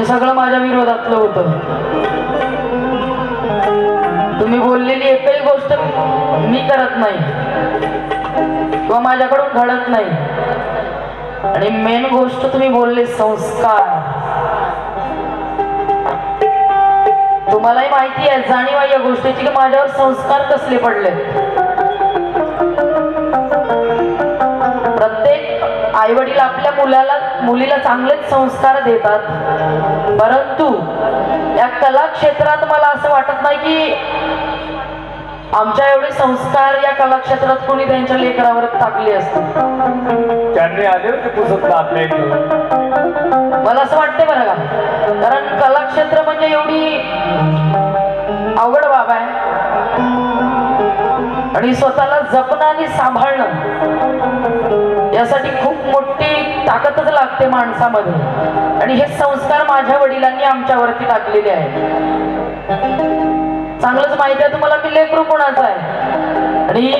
जे सगळं माझ्या विरोधातलं होतं. तुम्ही बोललेली एकही गोष्ट मी करत नाही. किंवा माझ्याकडून घडत नाही. आणि मेन गोष्ट तुम्ही बोलले संस्कार. तुम्हालाही माहिती आहे जाणीव आहे या गोष्टीची की माझ्यावर संस्कार कसले पडले. प्रत्येक आई वडील आपल्या मुलाला मुलीला चांगलेच संस्कार देतात. परंतु या कला क्षेत्रात मला असं वाटत नाही की आमच्या एवढे संस्कार या कला क्षेत्रात कोणी त्यांच्या लेकरावर टाकले असते त्यांनी आले होते पुसत आपल्या मला असं वाटतंय बरं का? कारण कला क्षेत्र म्हणजे एवढी अवघड बाब आहे. आणि स्वतःला जपणं आणि सांभाळणं. यासाठी खूप मोठी ताकदच लागते माणसामध्ये. आणि हे संस्कार माझ्या वडिलांनी आमच्यावरती टाकलेले आहेत. चांगलंच माहिती आहे तुम्हाला की लेकरू कोणाचं आहे? आणि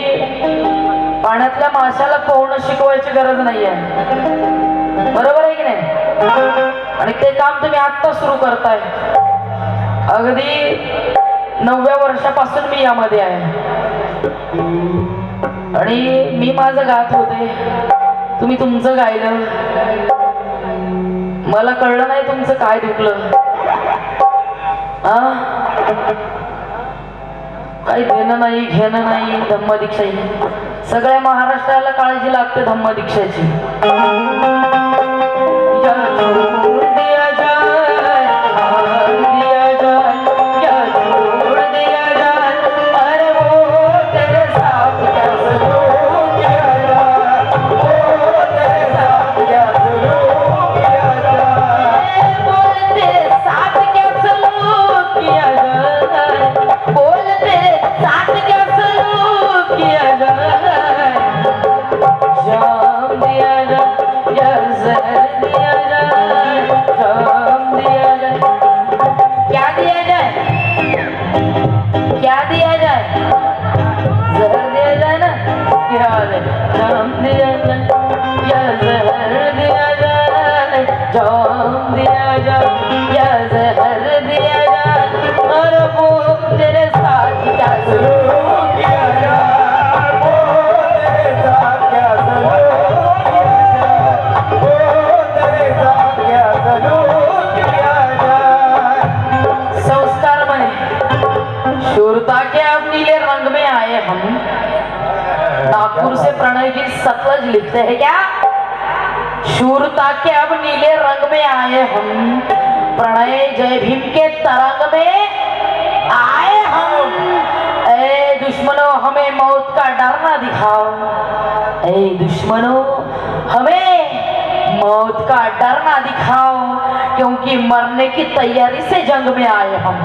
पाण्यातल्या माशाला पोहणं शिकवायची गरज नाही आहे बरोबर आहे की नाही? आणि ते काम तुम्ही आत्ता सुरू करताय. अगदी नवव्या वर्षापासून मी यामध्ये आहे. आणि मी माझं गात होते. तुम्ही तुमचं गायलं. मला कळलं नाही तुमचं काय दुखलं. काही देणं नाही घेणं नाही धम्मदीक्षाची सगळ्या महाराष्ट्राला काळजी लागते धम्मदीक्षाची हम। प्रणय जय भीम के तरंग में आए हम। ए, दुश्मनों, हमें मौत का डर ना दिखाओ। ए, दुश्मनों, हमें मौत का डर ना दिखाओ, क्योंकि मरने की तैयारी से जंग में आए हम।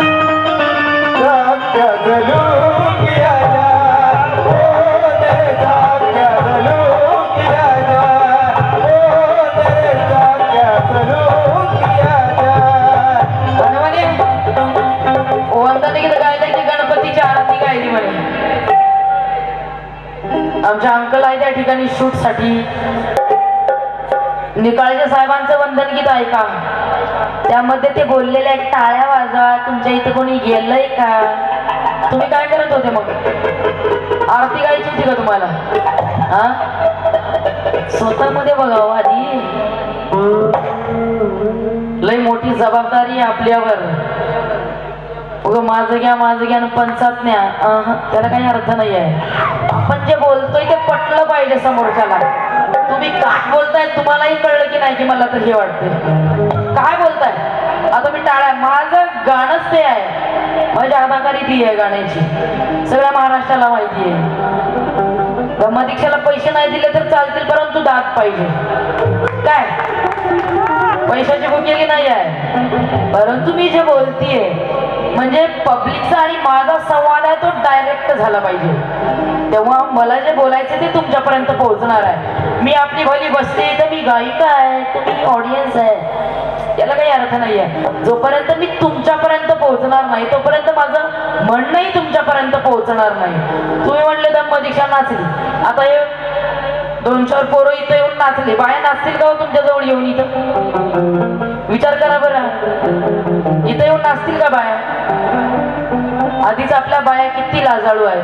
आमच्या अंकल आहे त्या ठिकाणी शूटसाठी. निकाळजे साहेबांचं वंदन गीत ऐका. त्यामध्ये ते बोललेले आहेत टाळ्या वाजवा तुमच्या इथे कोणी गेलंय का? तुम्ही काय करत होते मग? आरती गायची होती का तुम्हाला? हा? स्वतःमध्ये बघावं हो आधी. लय मोठी जबाबदारी आहे आपल्यावर. उग माझं घ्या माझं घ्या पंचात न्या. त्याला काही अर्थ नाही आहे आपण जे बोलतोय ते पटलं पाहिजे समोरच्याला. तुम्ही काय बोलताय तुम्हालाही कळलं की नाही की मला तर हे वाटते काय बोलताय? आता मी टाळ्या माझं गाणंच ते आहे. माझी अदाकारी ती आहे गाण्याची. सगळ्या महाराष्ट्राला माहिती आहे. ब्रह्मदीक्षेला पैसे नाही दिले तर चालतील परंतु दात पाहिजे. काय? पैशाची भुकेली नाही आहे. परंतु मी जे बोलतीये म्हणजे पब्लिकचा आणि माझा संवाद आहे तो डायरेक्ट झाला पाहिजे. तेव्हा मला जे बोलायचं ते तुमच्यापर्यंत पोहोचणार आहे. मी आपली भली बसते तर मी गायिका आहे तुम्ही ऑडियन्स आहे. याला काही अर्थ नाही आहे जोपर्यंत मी तुमच्यापर्यंत पोहोचणार नाही तोपर्यंत माझं म्हणणंही तुमच्यापर्यंत पोहोचणार नाही. तुम्ही म्हणले तर दीक्षा नाचली. आता हे दोन चार पोरं इथं येऊन नाचले. बाया नाचतील का हो तुमच्याजवळ येऊन इथं? विचार करा बरं. इथं येऊन नाचतील का बाया? आधीच आपल्या बाया किती लाजाळू आहेत.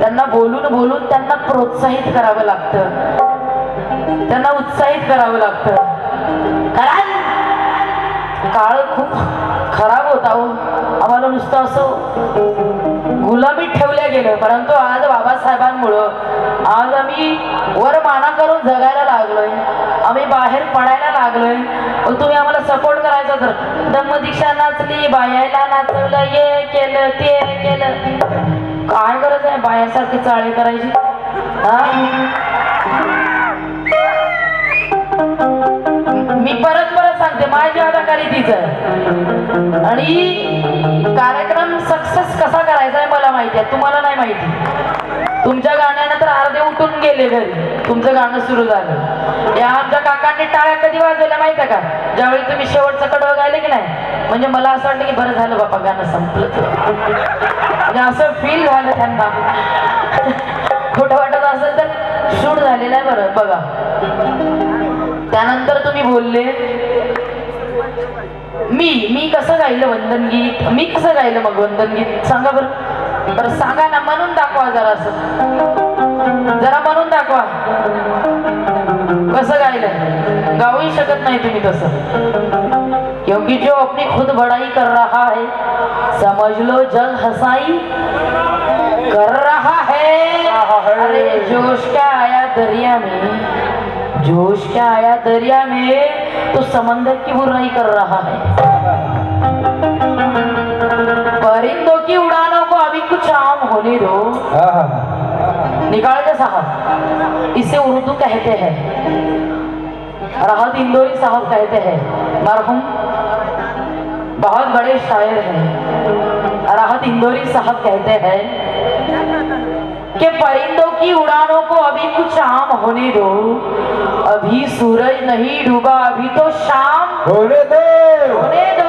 त्यांना बोलून बोलून त्यांना प्रोत्साहित करावं लागतं. त्यांना उत्साहित करावं लागतं. कारण काळ खूप खराब होता हो. आम्हाला नुसतं असं गुलामीत ठेवल्या गेलं परंतु आज बाबासाहेबांमुळं आज आम्ही वर माना करून जगायला लागलोय आम्ही बाहेर पडायला लागलोय. मग तुम्ही आम्हाला सपोर्ट करायचा तर दम्मदीक्षा नाचली बायाला नाचवलं ये केलं ते केलं. काय गरज आहे बायासारखी चाळी करायची? हा? म्हणजे परत सांगते माझी अदाकारी तीच. आहे आणि कार्यक्रम सक्सेस कसा करायचा आहे मला माहिती आहे. तुम्हाला नाही माहिती. तुमच्या गाण्यानं तर अर्धे उठून गेले घरी. तुमचं गाणं सुरू झालं. या आमच्या काकांनी टाळ्या कधी वाजवल्या माहिती आहे का? ज्यावेळी तुम्ही शेवटचं कडवं गायले की नाही? म्हणजे मला असं वाटलं की बरं झालं बापा गाणं संपलं. म्हणजे असं फील झालं त्यांना. खोटं वाटत असेल तर शूट झालेलं आहे बरं. बघा. त्यानंतर तुम्ही बोलले मी मी कसं गायलं वंदन गीत? मी कसं गायलं मग वंदन गीत? सांगा बरं. बरं सांगा ना म्हणून दाखवा जरा असं. जरा म्हणून दाखवा. कसं गायलं गाऊही शकत नाही तुम्ही तसं. क्योंकि जो अपनी खुद बड़ाई कर रहा है समझ लो जल हसाई कर रहा है। अरे जोश क्या आया दरिया में? जोश क्या आया दरिया में? तो समंदर की बुराई कर रहा है। परिंदों की उड़ानों को अभी कुछ आम होने दो। निकाल दे साहब इसे उर्दू कहते हैं। राहत इंदौरी साहब कहते हैं मरहूम। बहुत बड़े शायर हैं। राहत इंदौरी साहब कहते हैं कि परिंदों की उड़ानों को अभी कुछ आम होने दो। अभी सूरज नहीं डूबा अभी तो शाम होने दो। होने दो।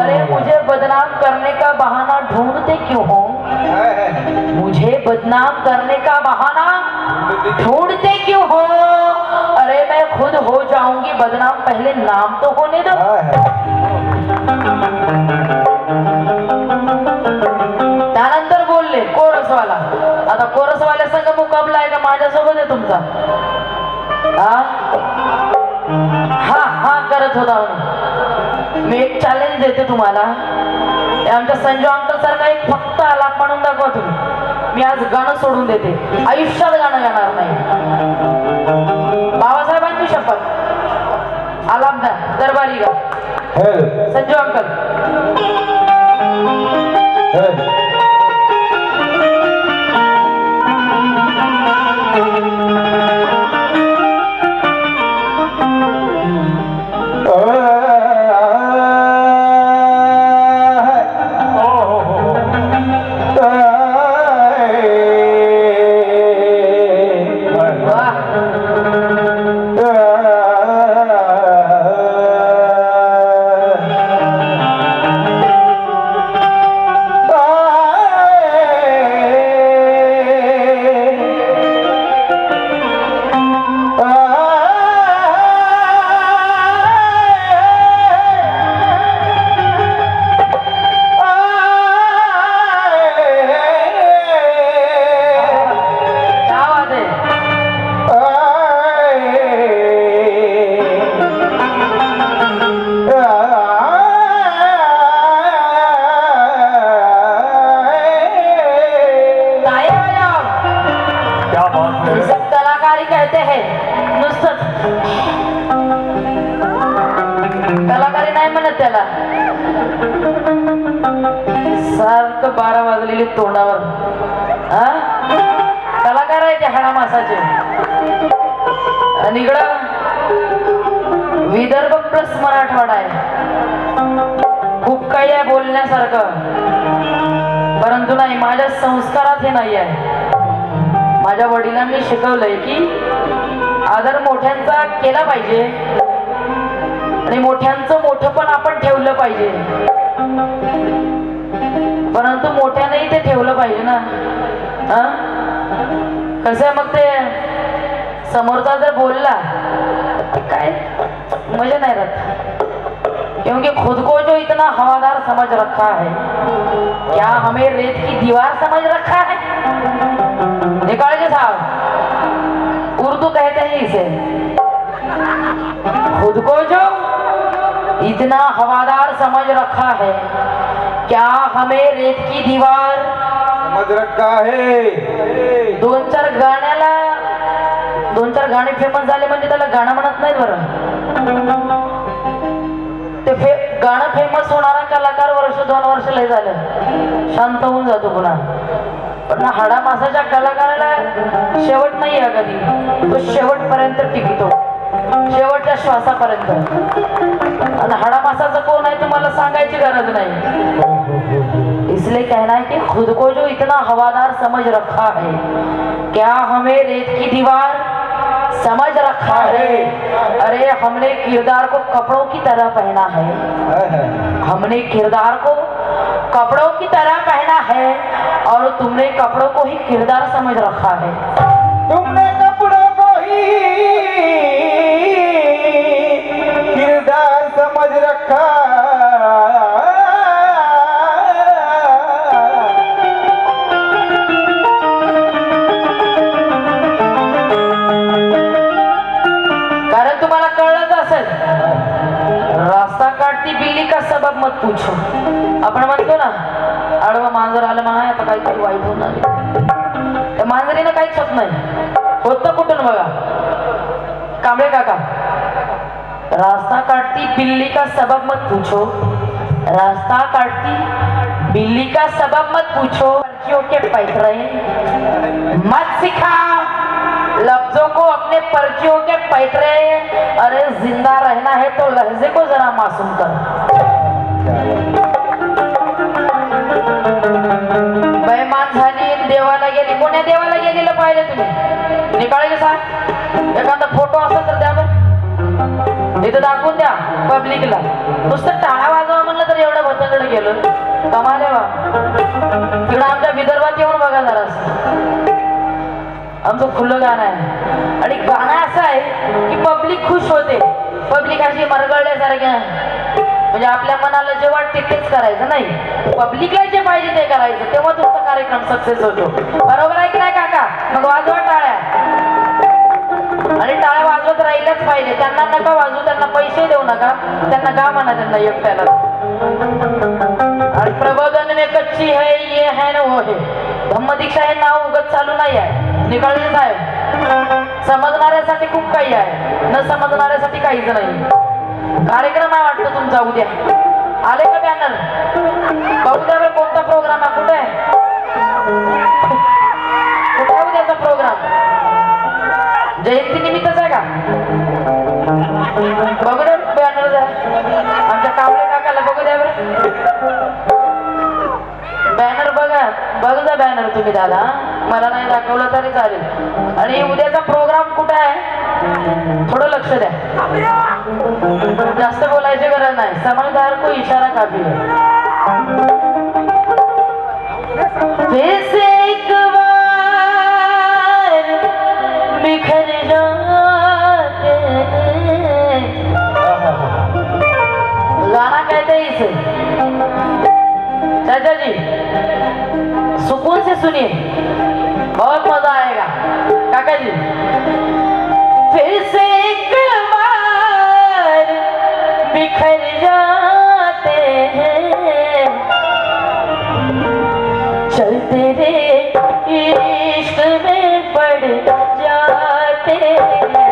अरे मुझे बदनाम करने का बहाना ढूंढते क्यों हो? मुझे बदनाम करने का बहाना ढूंढते क्यों हो? अरे मैं खुद हो जाऊँगी बदनाम पहले नाम तो होने दो। त्यानंतर बोलले कोरसवाला आता कोरसवाल्या संघ मुकाबला आहे का? माझ्यासोबत आहे तुमचा. हा हा हा करत होता. मी एक चॅलेंज देते तुम्हाला. आमच्या संजू अंकल सारखा एक फक्त आलाप म्हणून दाखवा तुम्ही. मी आज गाणं सोडून देते. आयुष्यात गाणं गाणार नाही. बाबासाहेबांची शपथ आलाप द्या. दरबारी गा. संजू अंकल ते हाडा मासाचे आणि इकडं विदर्भ प्लस मराठवाडा आहे. खूप काही आहे बोलण्यासारखं. परंतु नाही माझ्या संस्कारात हे नाही आहे. माझ्या वडिलांनी शिकवलंय की आदर मोठ्यांचा केला पाहिजे आणि मोठ्यांचं मोठं पण आपण ठेवलं पाहिजे. परंतु मोठ्यानेही ते ठेवलं पाहिजे ना. हा? कसं मग ते? समोरचा जर बोलला काय? मज़ा नाही राहत. क्योंकि खुद को जो इतना हवादार समझ रखा है, क्या हमें रेत की दीवार समझ रखा है? निकालिए साहब, उर्दू कहते हैं इसे। खुद को जो इतना हवादार समझ रखा है, क्या हमें रेत की दीवार समज आहे. दोन चार गाण्याला दोन चार गाणे फेमस झाले म्हणजे त्याला गाणं म्हणत नाही बरं. ते फे गाणं फेमस होणारा कलाकार वर्ष दोन वर्ष लय झालं. शांत होऊन जातो पुन्हा. पण हाडा मासाच्या कलाकाराला शेवट नाही आहे कधी तो शेवटपर्यंत टिकतो. शेवटच्या श्वासापर्यंत. आणि हाडा मासाचं कोण आहे तुम्हाला सांगायची गरज नाही. इसलिए कहना है कि खुद को जो इतना हवादार समझ रखा है, क्या हमें रेत की दीवार समझ रखा है? अरे, हमने किरदार को कपड़ों की तरह पहना है। हमने किरदार को कपड़ों की तरह पहना है और तुमने कपड़ों को ही किरदार समझ रखा है। तुमने कपड़ों को ही किरदार समझ रखा मत पूछो। आपण म्हणतो ना आडवा मांजर आलं म्हणा आता काहीतरी वाईट होणार आहे. त्या मांजरीनं काहीच होत नाही. होतं कुठून बघा? कांबळे काका. रास्ता काटती बिल्ली का सबब मत पूछो? रास्ता काटती बिल्ली का सबब मत पूछो? पर्चियों के पैतरे मत सिखा। लफ्जों को अपने पर्चियों के पैतरे अरे जिंदा रहना है तो लहजे को जरा मासूम कर। बैमान झाली देवाला गेली. कोण्या देवाला गेलेलं पाहिजे तुम्ही? निकाळे सांग एखादा फोटो असेल तर द्या बरं. इथं दाखवून द्या पब्लिकला नुसतं टाळा वाजवा म्हणलं तर एवढं भतकडे गेलो. कमाल आहे बा. तिकडं आमच्या विदर्भात येऊन बघा जरा. आमचं खुलं गाणं आहे. आणि गाणं असं आहे की पब्लिक खुश होते. पब्लिक अशी मरगळल्यासारख्या म्हणजे आपल्या मनाला जे वाटते तेच करायचं नाही? पब्लिकला जे पाहिजे ते करायचं तेव्हा तुमचा कार्यक्रम सक्सेस होतो. बरोबर आहे की नाही काका? मग वाजवा टाळ्या. आणि टाळ्या वाजवत राहिल्याच पाहिजे. त्यांना नका वाजवू त्यांना पैसे देऊ नका. त्यांना का म्हणा त्यांना एकट्याला? आणि प्रबोधन ने कच्ची है ये है ना वो हो है. धम्म दीक्षा हे नाव उगत चालू नाही आहे. निकाळले साहेब. समजणाऱ्यासाठी खूप काही आहे. न समजणाऱ्यासाठी काहीच नाही. कार्यक्रम आहे वाटतं तुमचा उद्या. आले का बॅनर बघू कोणता प्रोग्राम आहे कुठे आहे? कुठे आहे उद्याचा प्रोग्राम जयंती निमित्तच आहे का? बघू द्या बॅनर आमच्या कावळे काकाला बघू द्या बॅनर बघा. बघ जा बॅनर तुम्ही दादा मला नाही दाखवलं तरी चालेल. आणि उद्याचा प्रोग्राम कुठे आहे? थोडं लक्ष द्या. जास्त बोलायची गरज नाही. समजदार को इशारा काफी है. चलते रे इश्क में पड़ जाते हैं।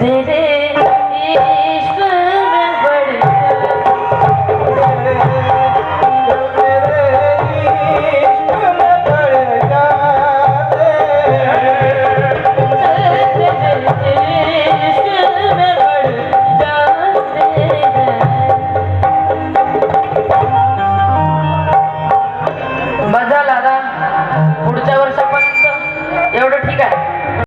तेरे